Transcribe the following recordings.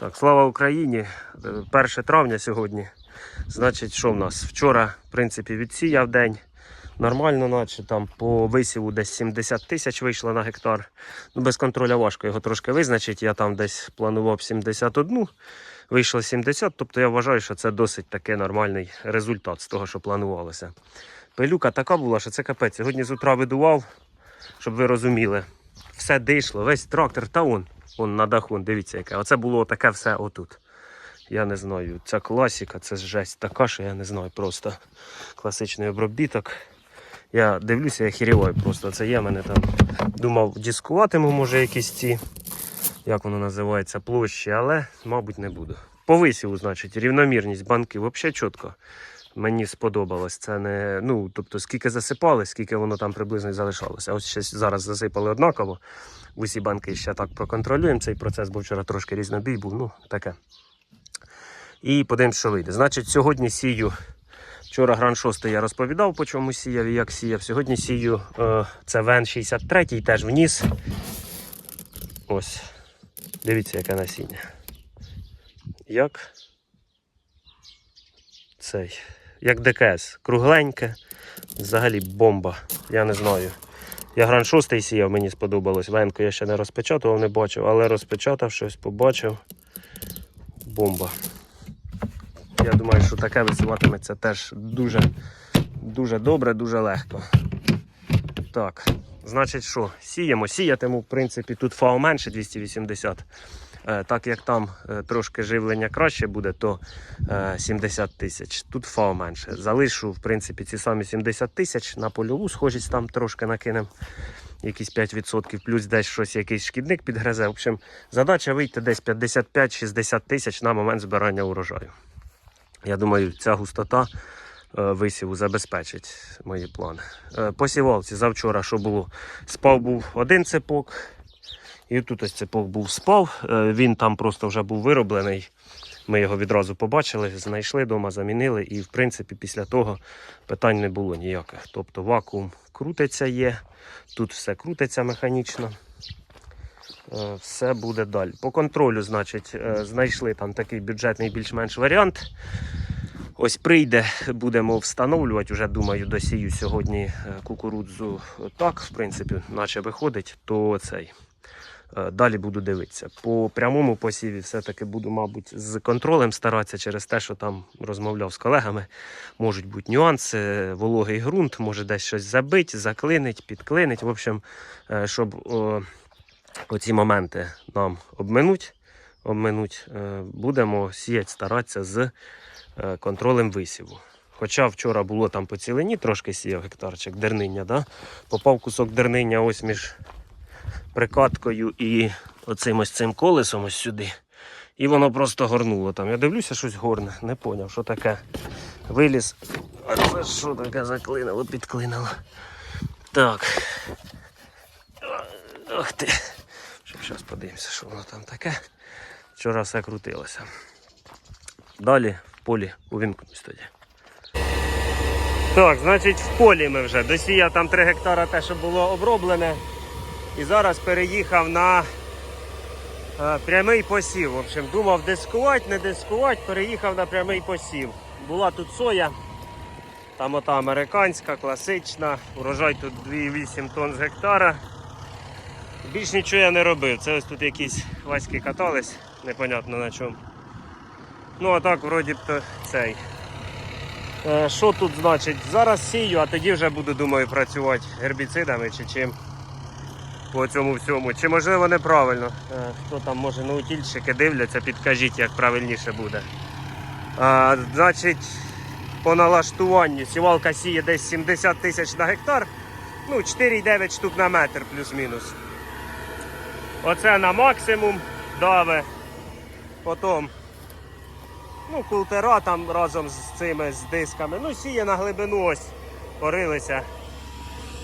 Так, слава Україні! Е, 1 травня сьогодні. Значить, що в нас? Вчора, в принципі, відсіяв день. Нормально, наче там по висіву десь 70 тисяч вийшло на гектар. Ну, без контроля важко його трошки визначити. Я там десь планував 71, вийшло 70, тобто я вважаю, що це досить таки нормальний результат з того, що планувалося. Пилюка така була, що це капець. Сьогодні з утра видував, щоб ви розуміли. Все дишло, весь трактор, та он, он на даху, дивіться яке. Оце було таке все отут. Я не знаю, це класіка, це жесть така, що я не знаю, просто класичний обробіток. Я дивлюся, я хіріваю просто. Це є мене там. Думав, дискуватиму, може, якісь ці, як воно називається, площі, але, мабуть, не буду. По висіву, значить, рівномірність банків взагалі чітко. Мені сподобалось. Це не, ну, тобто, скільки засипали, скільки воно там приблизно залишалося. Ось ще зараз засипали однаково. Усі банки ще так проконтролюємо цей процес, бо вчора трошки різнобій був, ну таке. І подивимось, що вийде. Значить, сьогодні сію. Вчора гран 6 я розповідав, по чому сіяв і як сіяв. Сьогодні сію е, це ВН 63 теж вніс. Ось. Дивіться, яке насіння. Як цей. Як ДКС. Кругленьке. Взагалі бомба. Я не знаю. Я гран 6 сіяв, мені сподобалось. Венку я ще не розпечатував, не бачив, але розпечатав щось, побачив. Бомба. Я думаю, що таке висіватиметься теж дуже, дуже добре, дуже легко. Так, значить що, сіємо. Сіятиму, в принципі, тут фау менше 280. Е, Так як там е, трошки живлення краще буде, то е, 70 тисяч. Тут фау менше. Залишу, в принципі, ці самі 70 тисяч на польову схожість там трошки накинемо. Якісь 5%, плюс десь щось, якийсь шкідник підгризе. В общем, задача вийти десь 55-60 тисяч на момент збирання урожаю. Я думаю, ця густота е, висіву забезпечить мої плани. Е, По сівалці завчора, що було, спав був один цепок, і тут ось цепок був спав. Е, Він там просто вже був вироблений. Ми його відразу побачили, знайшли вдома, замінили, і в принципі після того питань не було ніяких. Тобто вакуум крутиться є, тут все крутиться механічно. Е, Все буде далі. По контролю, значить, е, знайшли там такий бюджетний більш-менш варіант. Ось прийде, будемо встановлювати. Вже думаю, досію сьогодні кукурудзу так, в принципі, наче виходить, то цей. Е, Далі буду дивитися. По прямому посіві все-таки буду, мабуть, з контролем старатися через те, що там розмовляв з колегами. Можуть бути нюанси, вологий ґрунт, може десь щось забить, заклинить, підклинить. В общем, е, щоб о, оці моменти нам обминуть, обминуть е, будемо сіяти, старатися з контролем висіву. Хоча вчора було там по цілині, трошки сіяв гектарчик дерниння, да? попав кусок дерниння ось між прикаткою і оцим ось цим колесом ось сюди. І воно просто горнуло там. Я дивлюся, щось горне, не поняв, що таке. Виліз. А це що таке заклинило, підклинило. Так. Ох ти. Зараз подивимося, що воно там таке. Вчора все крутилося. Далі в полі увімкнусь тоді. Так, значить в полі ми вже. Досіяв там 3 гектара те, що було оброблене. І зараз переїхав на е, прямий посів. В общем, думав дискувати, не дискувати, переїхав на прямий посів. Була тут соя, там ота американська, класична, урожай тут 2,8 тонн з гектара. Більш нічого я не робив. Це ось тут якісь васьки катались, непонятно на чому. Ну а так, вроді б то цей. Е, Що тут значить? Зараз сію, а тоді вже буду, думаю, працювати гербіцидами чи чим по цьому всьому. Чи можливо неправильно? Е, Хто там може наутільщики дивляться, підкажіть, як правильніше буде. А, значить, по налаштуванню сівалка сіє десь 70 тисяч на гектар. Ну, 4,9 штук на метр плюс-мінус. Оце на максимум даве. Потім ну, култера там разом з цими з дисками. Ну, сіє на глибину ось. Порилися.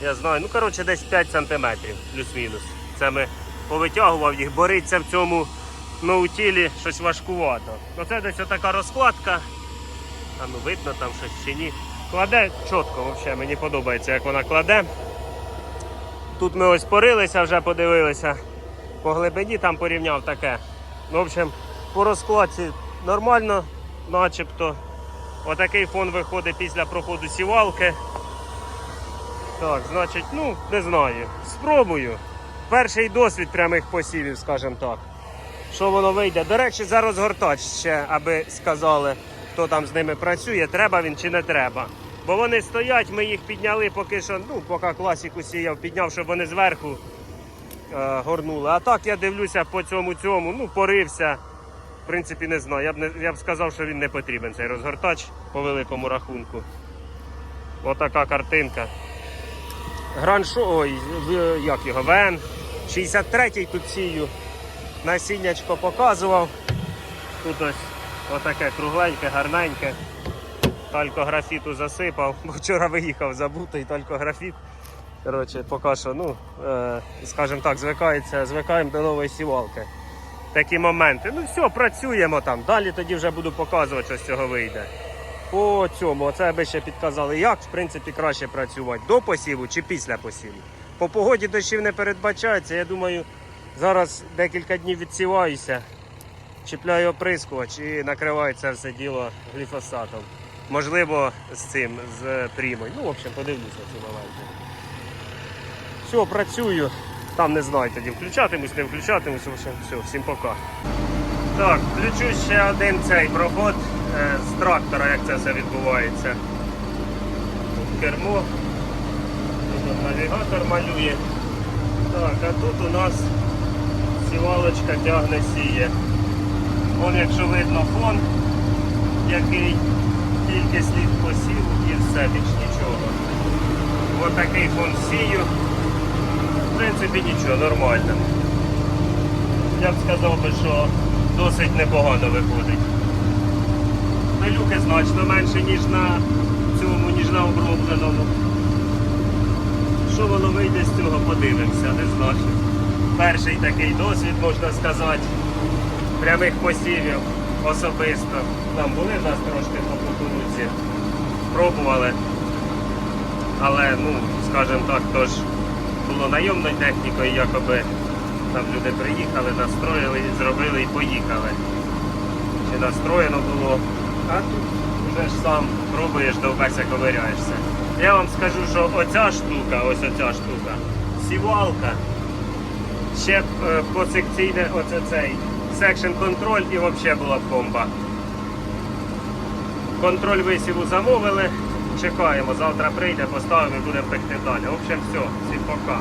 Я знаю, ну коротше десь 5 сантиметрів, плюс-мінус. Це ми повитягував їх, бориться в цьому ноутілі щось важкувато. Ну це десь отака розкладка. Там ну, видно там щось чи ні. Кладе чітко, взагалі, мені подобається, як вона кладе. Тут ми ось порилися, вже подивилися. По глибині там порівняв таке. Ну, в общем, по розкладці нормально, начебто. Отакий фон виходить після проходу сівалки. Так, значить, ну, не знаю. Спробую. Перший досвід прямих посівів, скажімо так. Що воно вийде? До речі, за розгортач ще, аби сказали, хто там з ними працює, треба він чи не треба. Бо вони стоять, ми їх підняли поки що, ну, поки класіку сіяв, підняв, щоб вони зверху е, горнули. А так я дивлюся по цьому цьому, ну, порився. В принципі, не знаю. Я б, не, я б сказав, що він не потрібен, цей розгортач по великому рахунку. Отака картинка. Граншо, ой, як його, ВН. 63-й тут сію. Насіннячко показував. Тут ось отаке кругленьке, гарненьке. Талькографіту засипав, бо вчора виїхав забутий талькографіт. Коротше, поки що, ну, е, скажімо так, звикається, звикаємо до нової сівалки. Такі моменти. Ну все, працюємо там. Далі тоді вже буду показувати, що з цього вийде. По цьому, оце аби ще підказали, як в принципі краще працювати до посіву чи після посіву. По погоді дощів не передбачається. Я думаю, зараз декілька днів відсіваюся, чіпляю оприскувач і накриваю це все діло гліфосатом. Можливо, з цим, з прімою. Ну, в общем, подивлюся ці моменти. Все, працюю. Там не знаю тоді включатимусь, не включатимусь. В общем, все, всім пока. Так, включу ще один цей проход з трактора, як це все відбувається. Тут кермо. Тут навігатор малює. Так, а тут у нас сівалочка тягне сіє. Вон, якщо видно фон, який тільки слід посів і все, більш нічого. Ось такий фон сію. В принципі нічого, нормально. Я б сказав би, що досить непогано виходить. Пилюки значно менше, ніж на цьому, ніж на обробленому. Що воно вийде з цього, подивимося, не знаю. Перший такий досвід, можна сказати, прямих посівів особисто. Там були в нас трошки по кукурудзі, пробували. Але, ну, скажімо так, то ж було найомною технікою, якоби там люди приїхали, настроїли, зробили і поїхали. Чи настроєно було, а тут вже ж сам пробуєш, довбеся ковиряєшся. Я вам скажу, що оця штука, ось оця штука, сівалка, ще б е, посекційне оце цей секшн контроль і взагалі була б бомба. Контроль висіву замовили, чекаємо, завтра прийде, поставимо і будемо пекти далі. В общем, все, всім пока.